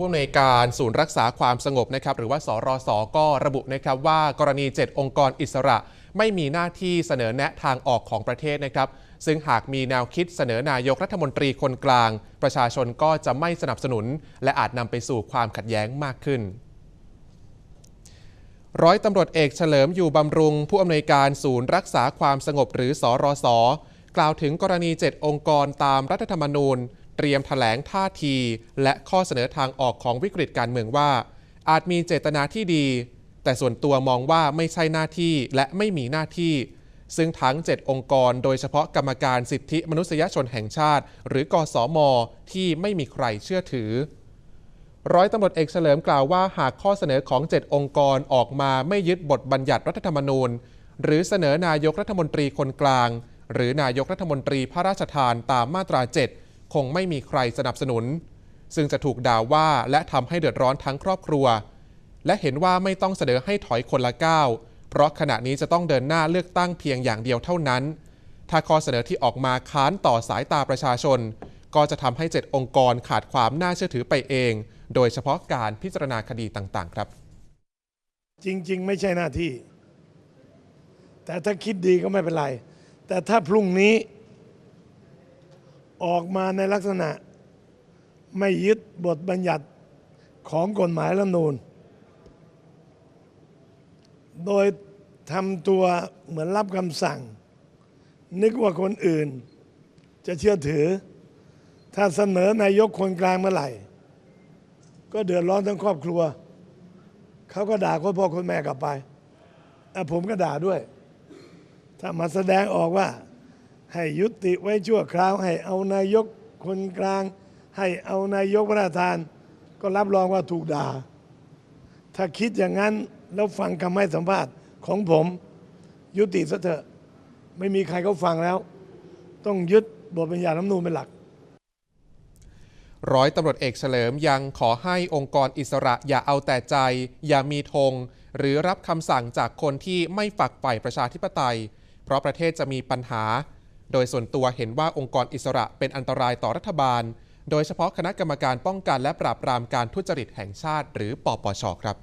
ผู้อำนวยการศูนย์รักษาความสงบนะครับหรือว่าสรสก็ระบุนะครับว่ากรณี 7 องค์กรอิสระ ไม่มีหน้าที่เสนอแนะทางออกของประเทศนะครับ ซึ่งหากมีแนวคิดเสนอนายกรัฐมนตรีคนกลาง ประชาชนก็จะไม่สนับสนุน และอาจนำไปสู่ความขัดแย้งมากขึ้นร้อยตำรวจเอกเฉลิมอยู่บำรุง ผู้อำนวยการศูนย์รักษาความสงบหรือสอรสกล่าวถึงกรณี 7 องค์กรตามรัฐธรรมนูญ เตรียมถแถลงท่าที และข้อเสนอทางออกของวิกฤตการเมืองว่า อาจมีเจตนาที่ดี แต่ส่วนตัวมองว่าไม่ใช่หน้าที่และไม่มีหน้าที่ ซึ่งทั้ง 7 องค์กร โดยเฉพาะกรรมการสิทธิมนุษยชนแห่งชาติ หรือกสมที่ไม่มีใครเชื่อถือ ร้อยตำรวจเอกเฉลิมกล่าวว่าหากข้อเสนอของ 7 องค์กรออกมาไม่ยึดบทบัญญัติรัฐธรรมนูญ หรือเสนอนายกรัฐมนตรีคนกลาง หรือนายกรัฐมนตรีพระราชทานตามมาตรา 7 คงไม่มีใครสนับสนุน ซึ่งจะถูกด่าว่าและทำให้เดือดร้อนทั้งครอบครัว และเห็นว่าไม่ต้องเสนอให้ถอยคนละก้าวเพราะขณะนี้จะต้องเดินหน้าเลือกตั้งเพียงอย่างเดียวเท่านั้น ถ้าข้อเสนอที่ออกมาค้านต่อสายตาประชาชน ก็จะทำให้ 7 องค์กรขาดความน่าเชื่อถือไปเอง โดยเฉพาะการพิจารณาคดีต่างๆ ครับ จริง ๆ ไม่ใช่หน้าที่ แต่ถ้าคิดดีก็ไม่เป็นไร แต่ถ้าพรุ่งนี้ ออกมาในลักษณะไม่ยึดบทบัญญัติของกฎหมายรัฐนูญโดยทำตัวเหมือนรับคำสั่ง นึกว่าคนอื่นจะเชื่อถือ ถ้าเสนอนายกคนกลางเมื่อไหร่ ก็เดือดร้อนทั้งครอบครัว เขาก็ด่าคนพ่อคนแม่กลับไปผมก็ด่าด้วย ถ้ามาแสดงออกว่า ให้ยุติไว้ชั่วคราว ให้เอานายกคนกลาง ให้เอานายกประธาน ก็รับรองว่าถูกด่า ถ้าคิดอย่างนั้นแล้วฟังคำให้สัมภาษณ์ของผม ยุติซะเถอะ ไม่มีใครเขาฟังแล้ว ต้องยึดบทบัญญัติรัฐธรรมนูญเป็นหลักร้อยตำรวจเอกเฉลิมยังขอให้องค์กรอิสระอย่าเอาแต่ใจ อย่ามีธงหรือรับคำสั่งจากคนที่ไม่ฝักใฝ่ประชาธิปไตย เพราะประเทศจะมีปัญหา โดยส่วนตัวเห็นว่าองค์กรอิสระเป็นอันตรายต่อรัฐบาล โดยเฉพาะคณะกรรมการป้องกันและปราบปรามการทุจริตแห่งชาติ หรือปปชครับ